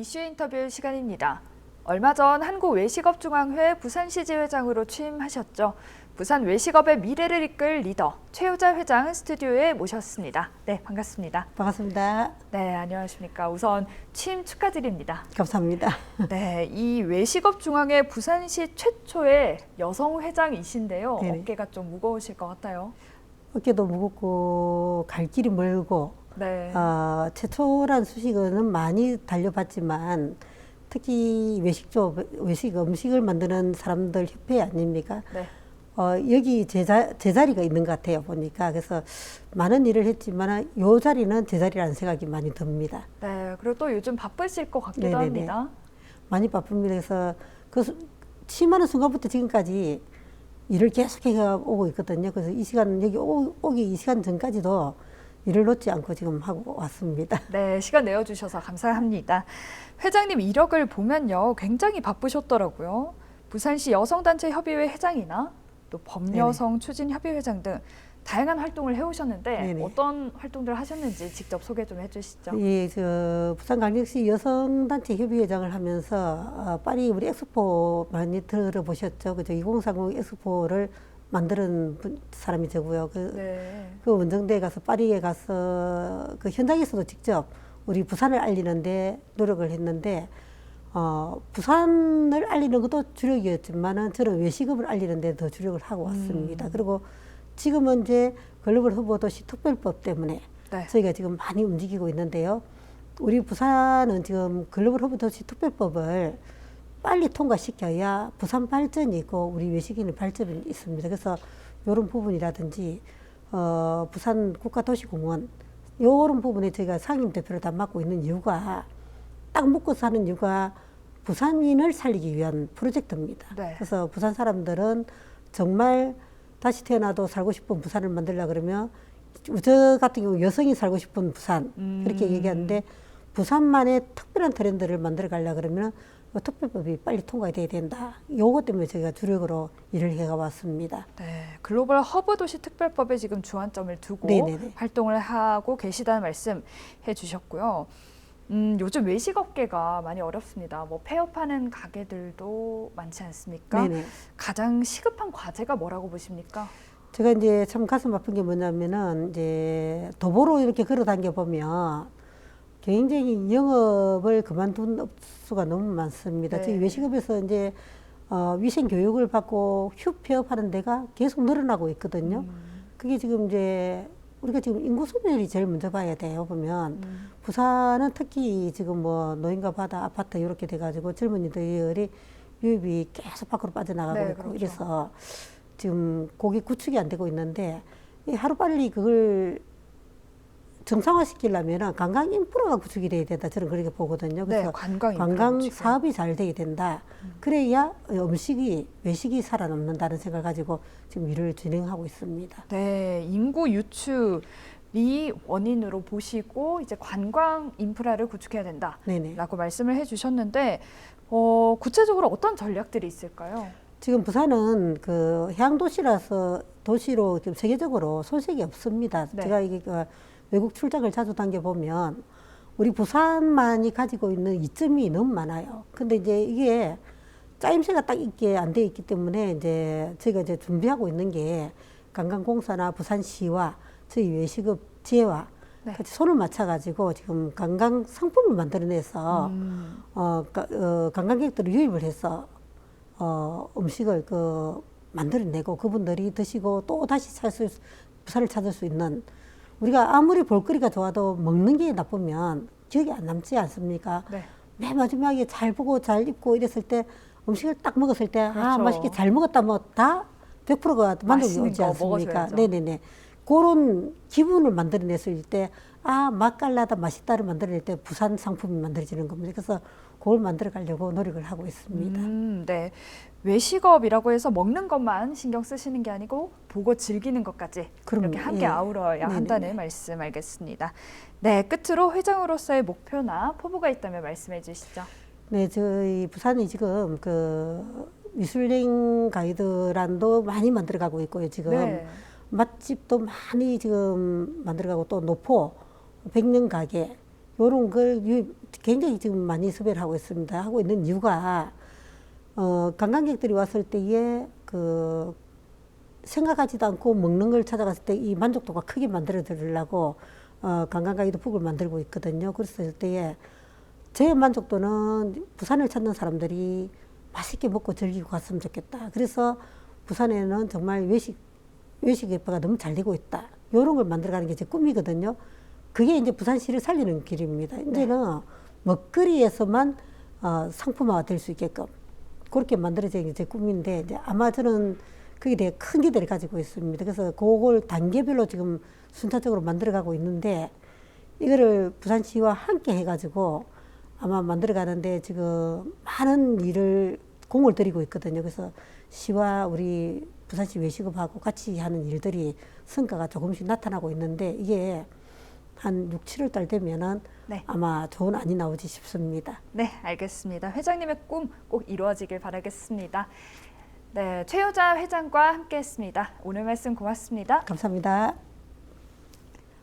이슈 인터뷰 시간입니다. 얼마 전 한국 외식업중앙회 부산시지 회장으로 취임하셨죠. 부산 외식업의 미래를 이끌 리더 최효자 회장 스튜디오에 모셨습니다. 네, 반갑습니다. 반갑습니다. 네, 안녕하십니까. 우선 취임 축하드립니다. 감사합니다. 네, 이 외식업 중앙회 부산시 최초의 여성 회장이신데요. 네네. 어깨가 좀 무거우실 것 같아요. 어깨도 무겁고 갈 길이 멀고 네. 어, 최초란 수식어는 많이 달려봤지만 특히 외식조 외식 음식을 만드는 사람들 협회 아닙니까? 네. 어, 여기 제, 자, 제 자리가 있는 것 같아요 보니까 그래서 많은 일을 했지만 요 자리는 제 자리라는 생각이 많이 듭니다. 네, 그리고 또 요즘 바쁘실 것 같기도 네네네. 합니다. 많이 바쁩니다. 그래서 그 수- 취임하는 순간부터 지금까지 일을 계속 해 오고 있거든요. 그래서 이 시간 여기 오, 오기 이 시간 전까지도 일을 놓지 않고 지금 하고 왔습니다. 네, 시간 내어주셔서 감사합니다. 회장님 이력을 보면요, 굉장히 바쁘셨더라고요. 부산시 여성단체 협의회 회장이나 또 범여성 추진 협의 회장 등 다양한 활동을 해오셨는데 네네. 어떤 활동들 하셨는지 직접 소개 좀 해주시죠. 예, 저 부산광역시 여성단체 협의회장을 하면서 어, 파리 우리 엑스포 많이 들어보셨죠? 그죠? 2030 엑스포를 만드는 분- 사람이 저고요. 그, 네, 그 원정대에 가서 파리에 가서 그 현장에서도 직접 우리 부산을 알리는데 노력을 했는데 어, 부산을 알리는 것도 주력이었지만은 저는 외식업을 알리는데 더 주력을 하고 왔습니다. 그리고 지금은 이제 글로벌 후보 도시 특별법 때문에 네. 저희가 지금 많이 움직이고 있는데요. 우리 부산은 지금 글로벌 후보 도시 특별법을 빨리 통과시켜야 부산 발전이 있고 우리 외식인의 발전이 있습니다. 그래서 이런 부분이라든지 어, 부산 국가도시공원 이런 부분에 저희가 상임 대표를 다 맡고 있는 이유가 딱 먹고 사는 이유가 부산인을 살리기 위한 프로젝트입니다. 네. 그래서 부산 사람들은 정말 다시 태어나도 살고 싶은 부산을 만들려 그러면 저 같은 경우 여성이 살고 싶은 부산 그렇게 음. 얘기하는데 부산만의 특별한 트렌드를 만들어 가려 그러면 특별법이 빨리 통과돼야 된다. 요거 때문에 저희가 주력으로 일을 해가 왔습니다. 네, 글로벌 허브 도시 특별법에 지금 주안점을 두고 네네네. 활동을 하고 계시다는 말씀 해주셨고요. 음, 요즘 외식 업계가 많이 어렵습니다. 뭐 폐업하는 가게들도 많지 않습니까? 네네. 가장 시급한 과제가 뭐라고 보십니까? 제가 이제 참 가슴 아픈 게 뭐냐면은 이제 도보로 이렇게 걸어 다녀 보면 굉장히 영업을 그만둔 업수가 너무 많습니다. 네. 저희 외식업에서 이제 어, 위생 교육을 받고 휴폐업하는 데가 계속 늘어나고 있거든요. 음. 그게 지금 이제 우리가 지금 인구 소멸이 제일 먼저 봐야 돼요. 보면 음. 부산은 특히 지금 뭐 노인과 바다 아파트 이렇게 돼가지고 젊은이들이 유입이 계속 밖으로 빠져나가고 네, 있고 그렇죠. 이래서 지금 고객 구축이 안 되고 있는데 이 하루 빨리 그걸 정상화 시키려면 관광 인프라가 구축이 돼야 된다 저는 그렇게 보거든요. 네, 그래서 관광 인프라 관광 구축이요. 사업이 잘 되게 된다. 그래야 음식이 외식이 살아남는다는 생각을 가지고 지금 일을 진행하고 있습니다. 네, 인구 유출이 원인으로 보시고 이제 관광 인프라를 구축해야 된다라고 네네. 말씀을 해주셨는데 어, 구체적으로 어떤 전략들이 있을까요? 지금 부산은 그 해양 도시라서 도시로 지금 세계적으로 손색이 없습니다. 네. 제가 이게 그 외국 출장을 자주 당겨 보면 우리 부산만이 가지고 있는 이점이 너무 많아요. 근데 이제 이게 짜임새가 딱 있게 안 돼 있기 때문에 이제 저희가 이제 준비하고 있는 게 관광공사나 부산시와 저희 외식업 지혜와 네. 같이 손을 맞춰가지고 지금 관광 상품을 만들어내서 음. 어, 가- 어, 관광객들을 유입을 해서 어, 음식을 그 만들어내고 그분들이 드시고 또 다시 찾을 수, 부산을 찾을 수 있는 우리가 아무리 볼거리가 좋아도 먹는 게 나쁘면 기억이 안 남지 않습니까? 네. 맨 마지막에 잘 보고 잘 입고 이랬을 때 음식을 딱 먹었을 때아 그렇죠. 맛있게 잘 먹었다 뭐 다 100%가 만족이 오지 거 않습니까? 네네네. 그런 기분을 만들어냈을 때 아 맛깔나다 맛있다를 만들어낼 때 부산 상품이 만들어지는 겁니다. 그래서 그걸 만들어 가려고 노력을 하고 있습니다. 음, 네. 외식업이라고 해서 먹는 것만 신경 쓰시는 게 아니고 보고 즐기는 것까지 그럼요. 이렇게 함께 예. 아우러야 네네네. 한다는 말씀 알겠습니다. 네, 끝으로 회장으로서의 목표나 포부가 있다면 말씀해 주시죠. 네, 저희 부산이 지금 그 미슐랭 가이드란도 많이 만들어가고 있고요. 지금 네. 맛집도 많이 지금 만들어가고 또 노포 백년 가게 요런 걸 유- 굉장히 지금 많이 섭외를 하고 있습니다. 하고 있는 이유가 어, 관광객들이 왔을 때에 그 생각하지도 않고 먹는 걸 찾아갔을 때 이 만족도가 크게 만들어 드리려고 어, 관광 가이드 북을 만들고 있거든요. 그랬을 때에 제 만족도는 부산을 찾는 사람들이 맛있게 먹고 즐기고 갔으면 좋겠다. 그래서 부산에는 정말 외식 외식 예파가 너무 잘 되고 있다. 이런 걸 만들어가는 게 제 꿈이거든요. 그게 이제 부산시를 살리는 길입니다. 이제는 먹거리에서만 어, 상품화가 될 수 있게끔 그렇게 만들어지는 게제 꿈인데 이제 아마 저는 그게 되게 큰 기대를 가지고 있습니다. 그래서 그걸 단계별로 지금 순차적으로 만들어가고 있는데 이거를 부산시와 함께 해가지고 아마 만들어가는데 지금 많은 일을 공을 들이고 있거든요. 그래서 시와 우리 부산시 외식업하고 같이 하는 일들이 성과가 조금씩 나타나고 있는데 이게 한 6, 7월 달 되면은 네. 아마 좋은 안이 나오지 싶습니다. 네, 알겠습니다. 회장님의 꿈 꼭 이루어지길 바라겠습니다. 네, 최효자 회장과 함께했습니다. 오늘 말씀 고맙습니다. 감사합니다.